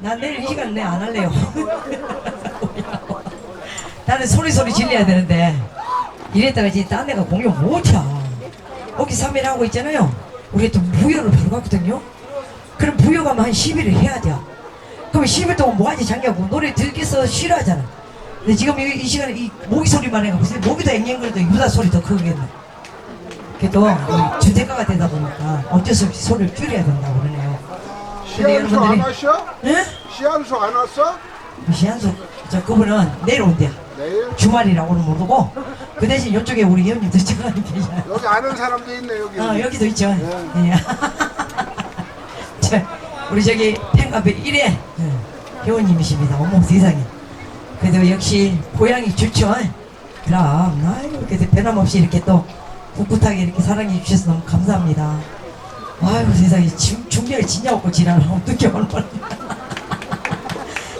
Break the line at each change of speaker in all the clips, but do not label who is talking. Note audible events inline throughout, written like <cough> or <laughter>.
난 내일 이 시간 내 안 할래요. <laughs> 나는 소리 소리 질려야 되는데 이랬다가 이제 딴 데가 공연 못해. 거기 3일 하고 있잖아요. 우리 또 부여를 바로 갔거든요. 그럼 부여 가면 한 10일을 해야 돼요. 그럼 10일 동안 뭐 하지 장냐고 노래 들겠어 싫어하잖아. 근데 지금 이, 이 시간에 이 모기 소리만 해가 무슨 목이 더 앵앵거려도 이보다 소리 더 크겠네. 그래도 이 주택가가 되다 보니까 어쩔 수 없이 소리를 줄여야 된다고 그러네요.
시한수 안 왔어?
예?
시한수 안 왔어?
시한수 저 그분은 내일 온대요.
내일?
주말이라고 는 모르고 그 대신 이쪽에 우리 회원님들 저기 계셔요.
여기 아는 사람도 있네 여기
어 여기도 있죠.
네.
예. <laughs> 저, 우리 저기 팬카페 1회 회원님이십니다. 어머 세상에. 그래도 역시 고향이 좋죠. 그럼 아이고 그래도 변함없이 이렇게 또 꿋꿋하게 이렇게 사랑해 주셔서 너무 감사합니다. 아이고 세상에. 중, 중계를 진짜 없고 지랄을 어떻게 얼마나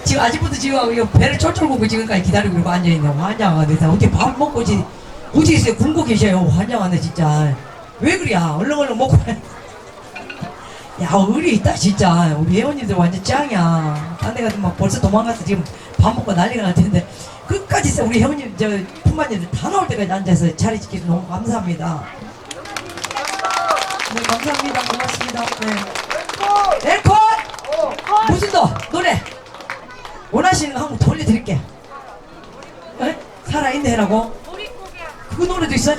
지금 아직부터 지금 배를 쫄쫄 굽고 지금까지 기다리고 이러고 앉아있네. 환장하네 어떻게 밥 먹고 지 어디 있어요? 굶고 계셔요? 환장하네 진짜. 왜 그래야? 얼른 얼른 먹고 야 의리 있다 진짜. 우리 회원님들 완전 짱이야. 딴 데 가서 막 벌써 도망가서 지금 밥 먹고 난리가 날 텐데. 끝까지 우리 회원님 저 품바님들 다 나올 때까지 앉아서 자리 지켜서 너무 감사합니다 네 감사합니다. 고맙습니다. 네. 앵콜! 무슨 너 노래? 원하시는 거 한번 돌려드릴게. 에? 살아있네 해라고? 그 노래도 있어요?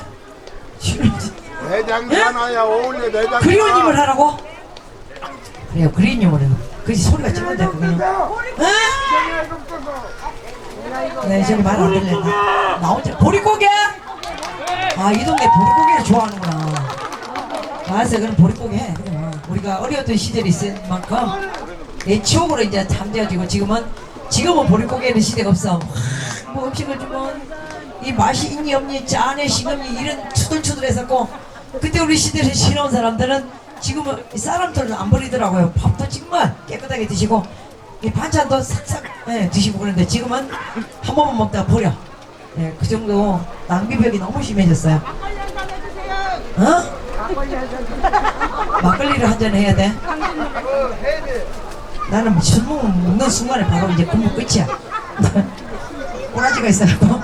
내장 하나야 어울려 내장
그리워님을 하라고? 그래요 그리워님을 해 그지 소리가 찍는데 그거는. 에? 네? 저기 말안 들렸나 나 혼자 보릿고개? 아이 동네 보릿고개를 좋아하는구나 알았어 그럼 보릿고개. 해. 우리가 어려웠던 시절이 있을 만큼 내 추억으로 이제 잠재워지고 지금은 지금은 보릿고개는 시대가 없어. 와, 뭐 음식을 주면 이 맛이 있니 없니 짜네 싱겁니 이런 투덜투덜했었고 그때 우리 시대를 싫어온 사람들은 지금은 이 사람들은 안 버리더라고요. 밥도 정말 깨끗하게 드시고 이 반찬도 싹싹 예, 드시고 그러는데 지금은 한 번만 먹다가 버려. 예, 그 정도 낭비벽이 너무 심해졌어요. 어? 막걸리를 한 잔 해야 돼? 나는 술 먹는 순간에 바로 이제 근무 끝이야. <laughs> 꼬라지가 있어갖고.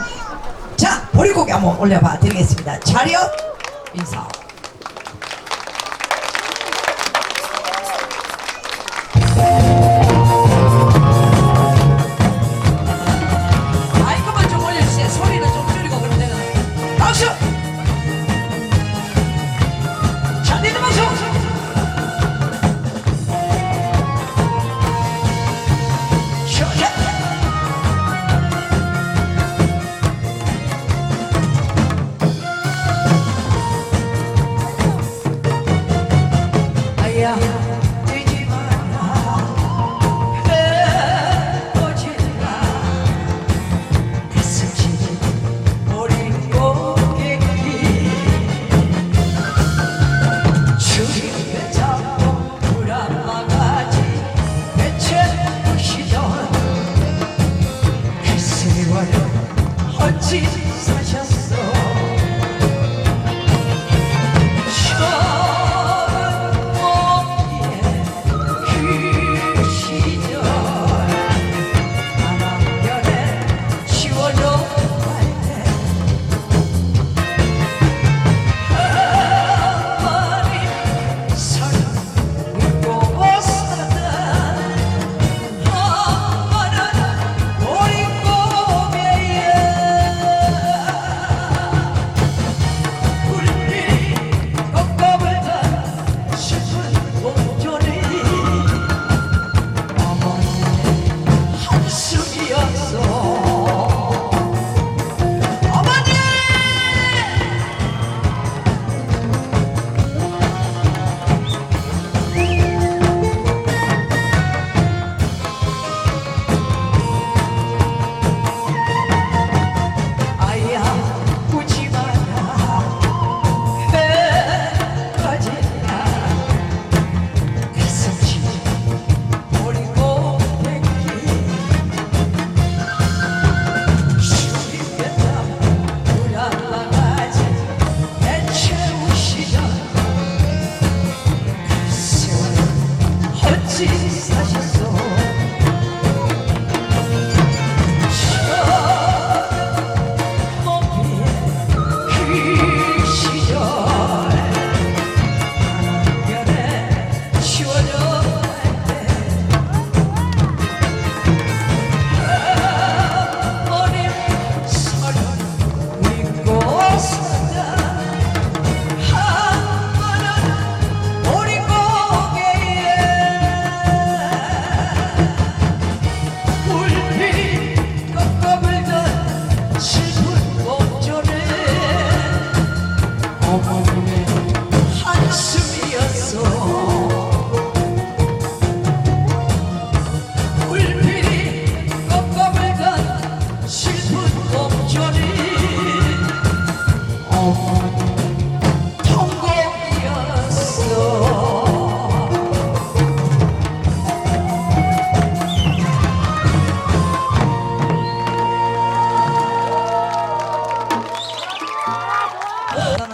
자, 보리고기 한번 올려봐 드리겠습니다. 차렷 인사.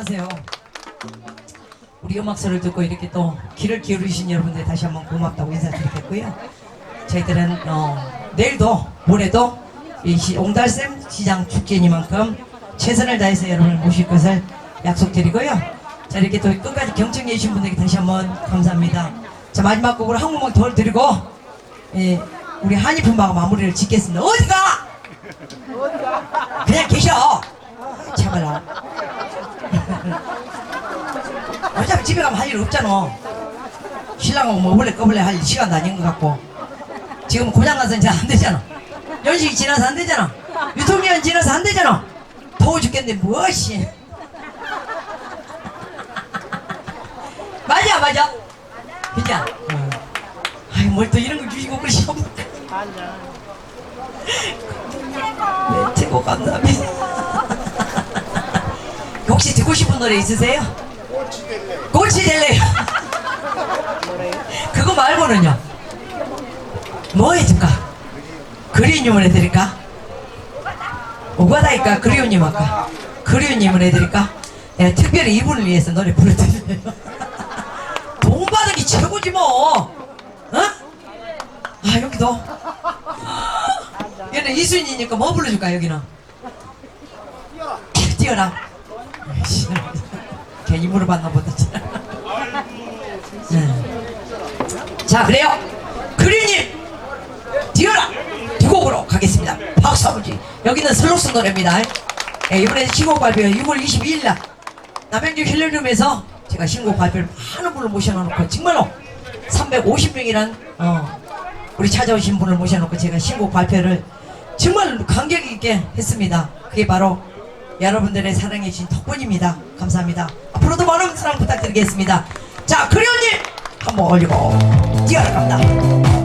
안녕하세요. 우리 음악소를 듣고 이렇게 또 귀를 기울이신 여러분들 다시 한번 고맙다고 인사드리겠고요. 저희들은 어, 내일도 모레도 옹달샘 시장 축제니만큼 최선을 다해서 여러분을 모실 것을 약속드리고요. 자 이렇게 또 끝까지 경청해 주신 분들께 다시 한번 감사합니다. 자 마지막 곡으로 한 곡만 더 드리고 예, 우리 한이품바가 마무리를 짓겠습니다. 어디가? 그냥 계셔. 참아라. 어차피 집에 가면 할 일 없잖아. 신랑하고 뭐 원래 꺼벌레 할 시간도 아닌 것 같고. 지금 고장 나서 이제 안 되잖아. 연식이 지나서 안 되잖아. 유통기한 지나서 안 되잖아. 더워 죽겠는데 무엇이. 맞아, 맞아. 그죠? 어. 아이, 뭘 또 이런 거 주시고 그러시오. 네, 최고 감사합니다. <laughs> 혹시 듣고 싶은 노래 있으세요? 꽃이 될래요. 그거 말고는요. 뭐 해줄까? 그리움님을 해드릴까? 오가다니까 그리움님 할까? 그리움님을 해드릴까? 예, 특별히 이분을 위해서 노래 부르드려요. <laughs> 돈 받은 게 최고지 뭐. 어? 아 여기도. 얘는 이순이니까 뭐 불러줄까 여기는? 뛰어라. 아 이씨, 괜히 물어봤나 보다. 네. 자 그래요. 그리님 뛰어라 두 곡으로 가겠습니다. 박수 아버지 여기는 슬로스 노래입니다. 예, 이번에 신곡 발표 6월 22일 날 남양주 힐러룸에서 제가 신곡 발표를 많은 분을 모셔놓고 정말로 350명이란 어, 우리 찾아오신 분을 모셔놓고 제가 신곡 발표를 정말 감격 있게 했습니다. 그게 바로 여러분들의 사랑해 주신 덕분입니다. 감사합니다. 앞으로도 많은 사랑 부탁드리겠습니다. 자, 그리오님 한번 올리고 뛰어라 갑니다.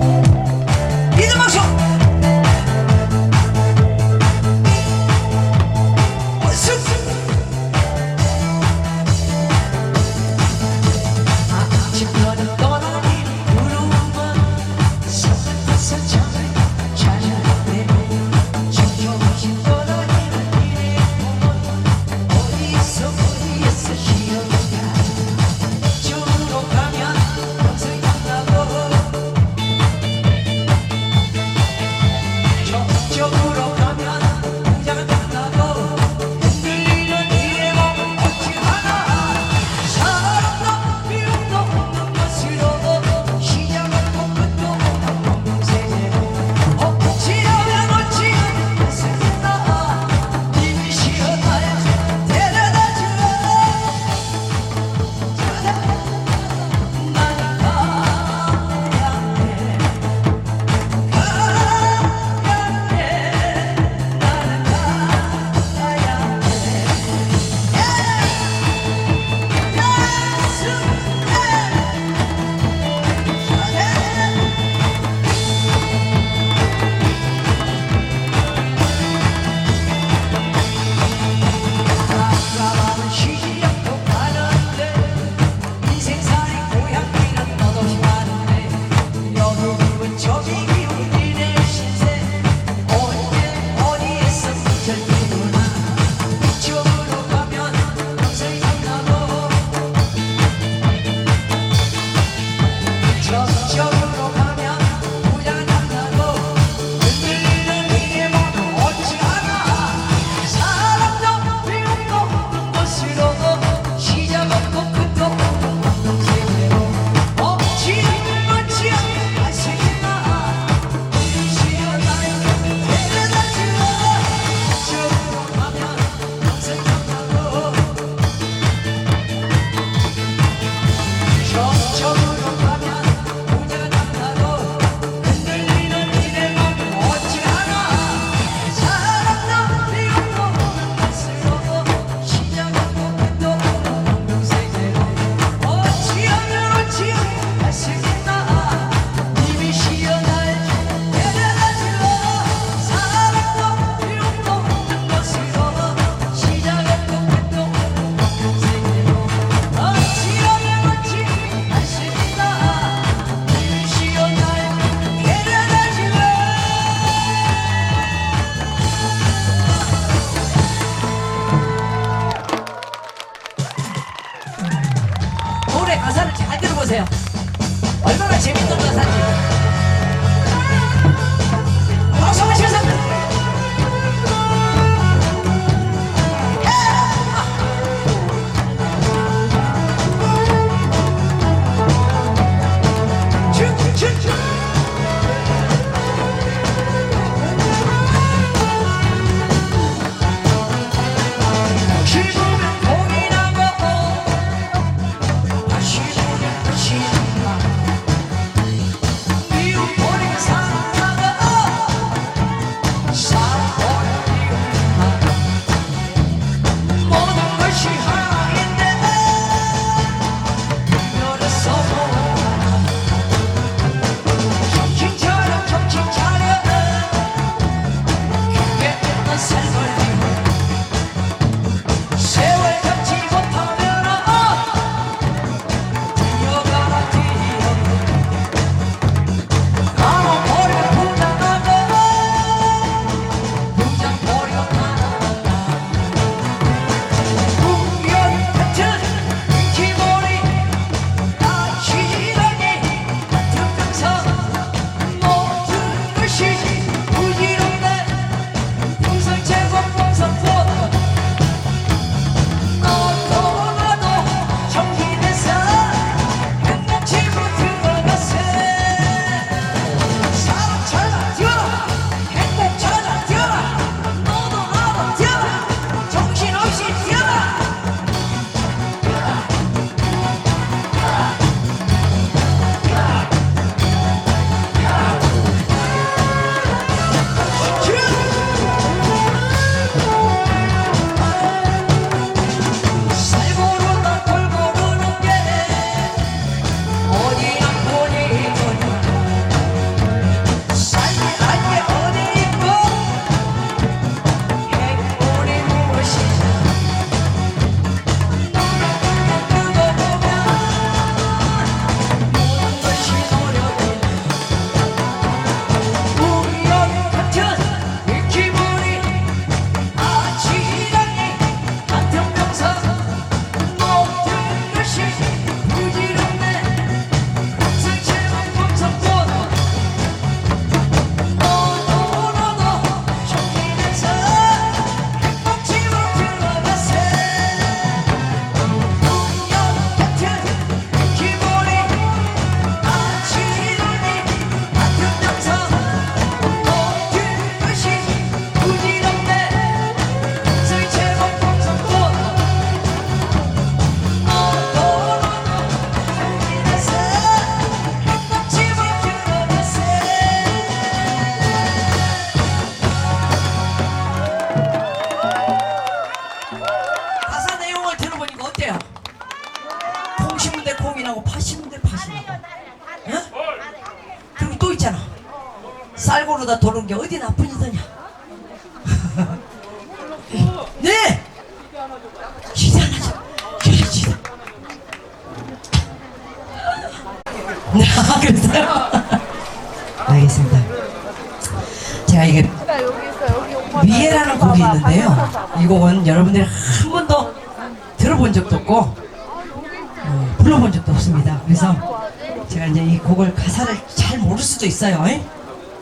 있어요. 에?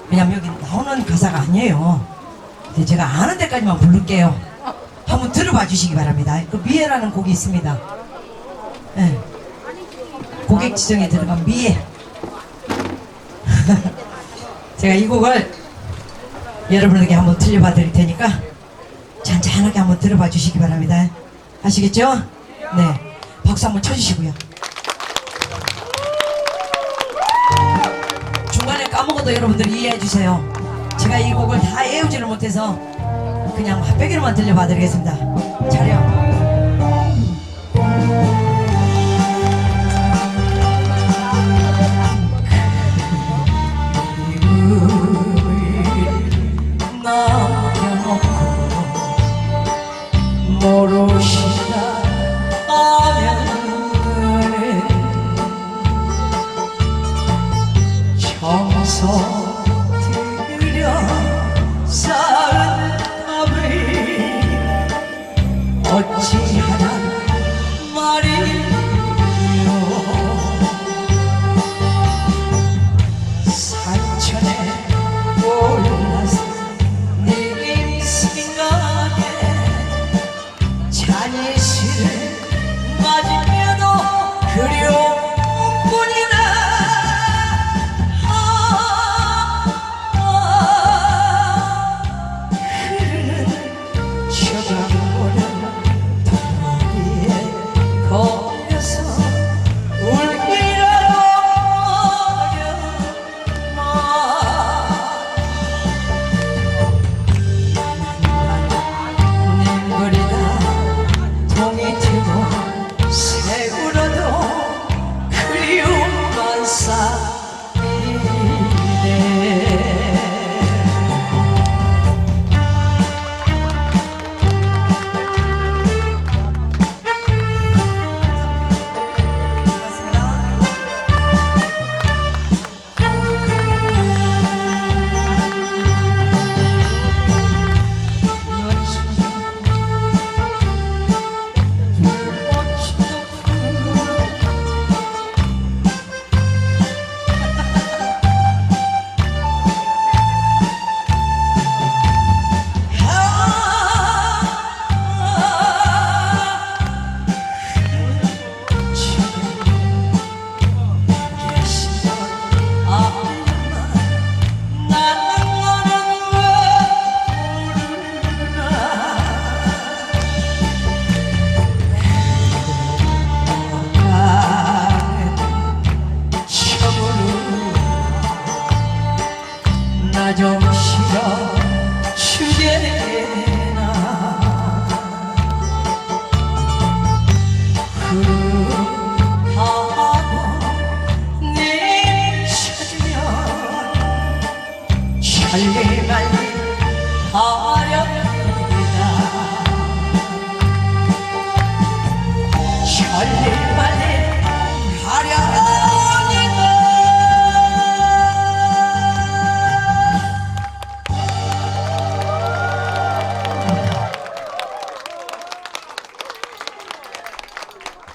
왜냐면 여기 나오는 가사가 아니에요. 제가 아는 데까지만 부를게요. 한번 들어봐 주시기 바랍니다. 그 미에라는 곡이 있습니다. 예. 고객 지정에 들어간 미에. <laughs> 제가 이 곡을 여러분에게 한번 들려봐 드릴 테니까 잔잔하게 한번 들어봐 주시기 바랍니다. 아시겠죠? 네. 박수 한번 쳐주시고요. 까먹어도 여러분들 이해해 주세요. 제가 이 곡을 다 외우지를 못해서 그냥 맛배기로만 들려봐 드리겠습니다. 차려. 걸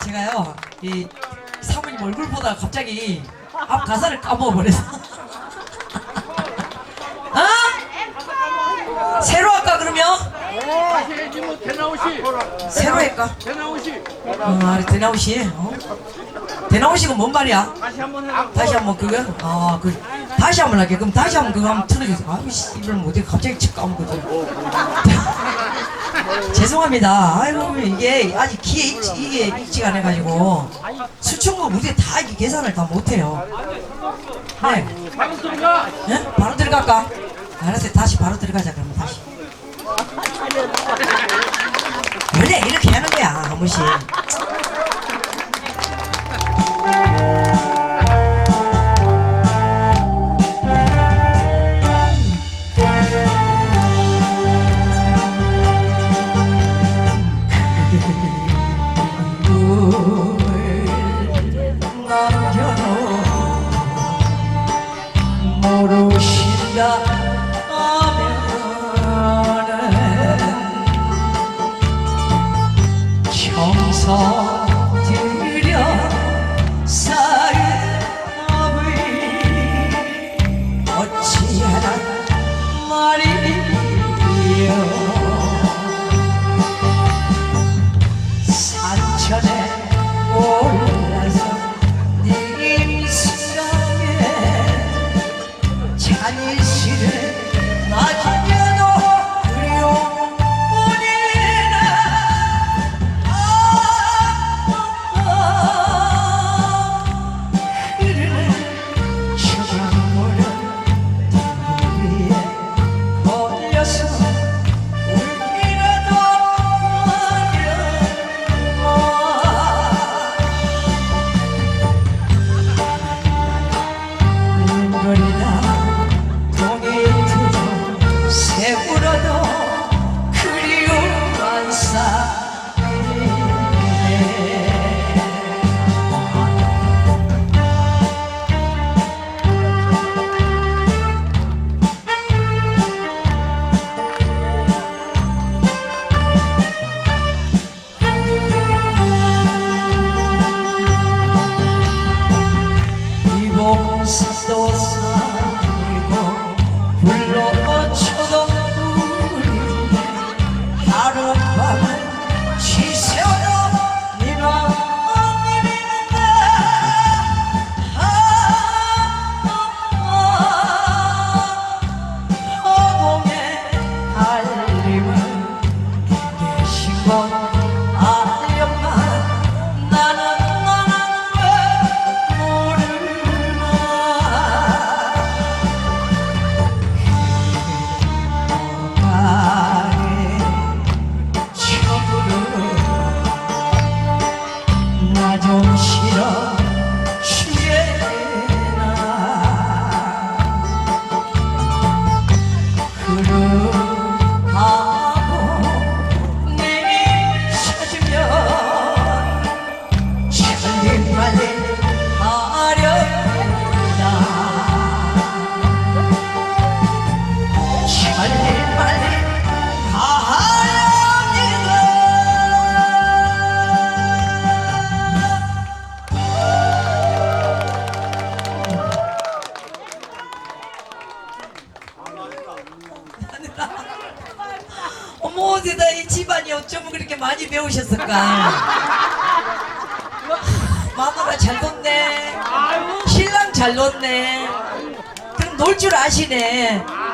제가요 이 사모님 얼굴 보다가 갑자기 앞 가사를 까먹어버려서 아? 새로 할까 그러면?
다시 해지 뭐 대나오시
새로 할까?
대나오시
어, 아, 대나오시 어? 대나오시가 뭔 말이야?
다시 한번 해라
다시 한번 그거? 아, 그 다시 한번 할게. 그럼 다시 한번 그거 한번 틀어주세요. 아유, 씨, 이걸 어떻게 갑자기 칙 까먹거든. <laughs> 죄송합니다. 아이고, 이게 아직 기에 익지, 이게 익지가 않아가지고 수충고 무대 다 이게 계산을 다 못해요. 네.
바로 들어가
예? 바로 들어갈까? 알았어요. 다시 바로 들어가자, 그러면 다시. 원래 이렇게 하는 거야, 한 번씩. 시네. 노